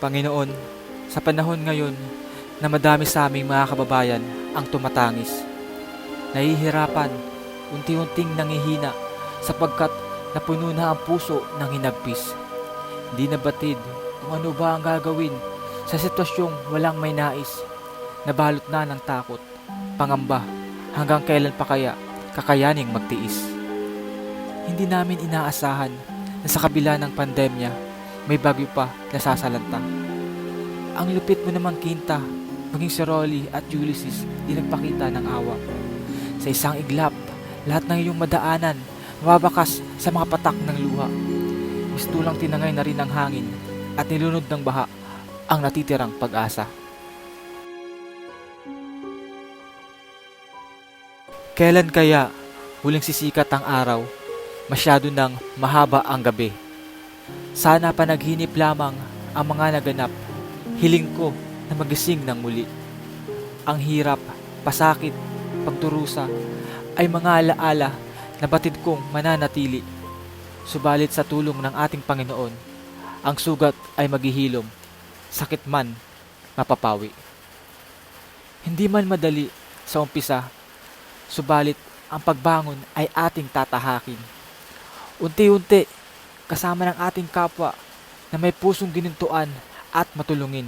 Panginoon, sa panahon ngayon na madami sa aming mga kababayan ang tumatangis, nahihirapan, unti-unting nangihina sapagkat napuno na ang puso ng hinagpis. Di na batid kung ano ba ang gagawin sa sitwasyong walang may nais, nabalot na ng takot, pangamba, hanggang kailan pa kaya kakayaning magtiis. Hindi namin inaasahan na sa kabila ng pandemya, may bagyo pa na sasalanta. Ang lupit mo naman Kinta, maging si Rolly at Ulysses di nagpakita ng awa. Sa isang iglap, lahat ng iyong madaanan, mababakas sa mga patak ng luha. Mistulang tinangay na rin ang hangin at nilunod ng baha ang natitirang pag-asa. Kailan kaya huling sisikat ang araw, masyado nang mahaba ang gabi? Sana panaginip lamang ang mga naganap, hiling ko na magising ng muli. Ang hirap, pasakit, pagdurusa ay mga alaala na batid kong mananatili. Subalit sa tulong ng ating Panginoon, ang sugat ay maghihilom, sakit man, mapapawi. Hindi man madali sa umpisa, subalit ang pagbangon ay ating tatahakin. Unti-unti, kasama ng ating kapwa na may pusong ginintuan at matulungin.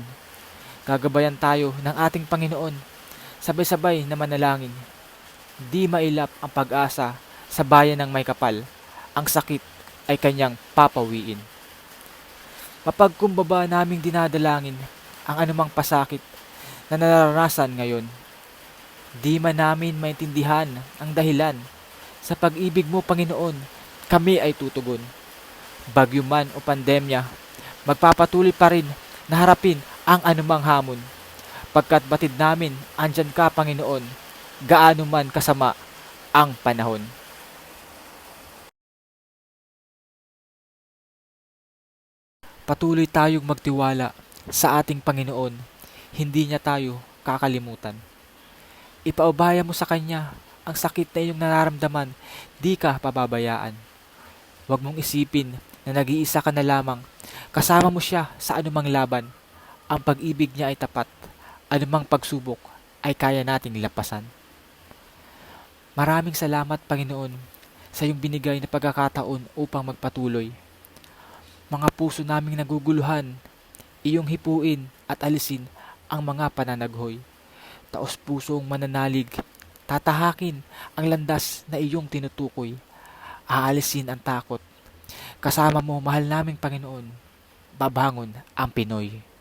Gagabayan tayo ng ating Panginoon, sabay-sabay na manalangin. Di mailap ang pag-asa sa bayan ng may kapal, ang sakit ay kanyang papawiin. Mapagkumbaba naming dinadalangin ang anumang pasakit na nararanasan ngayon. Di man namin maintindihan ang dahilan sa pag-ibig mo, Panginoon, kami ay tutugon. Bagyo man o pandemya, magpapatuloy pa rin na harapin ang anumang hamon. Pagkat batid namin, andyan ka, Panginoon, gaano man kasama ang panahon. Patuloy tayong magtiwala sa ating Panginoon, hindi niya tayo kakalimutan. Ipaubaya mo sa Kanya ang sakit na iyong nararamdaman, di ka pababayaan. Huwag mong isipin na nag-iisa ka na lamang, kasama mo siya sa anumang laban. Ang pag-ibig niya ay tapat, anumang pagsubok ay kaya nating lapasan. Maraming salamat Panginoon sa iyong binigay na pagkakataon upang magpatuloy. Mga puso naming naguguluhan, iyong hipuin at alisin ang mga pananaghoy. Taos pusong mananalig, tatahakin ang landas na iyong tinutukoy. Aalisin ang takot. Kasama mo, mahal naming Panginoon, babangon ang Pinoy.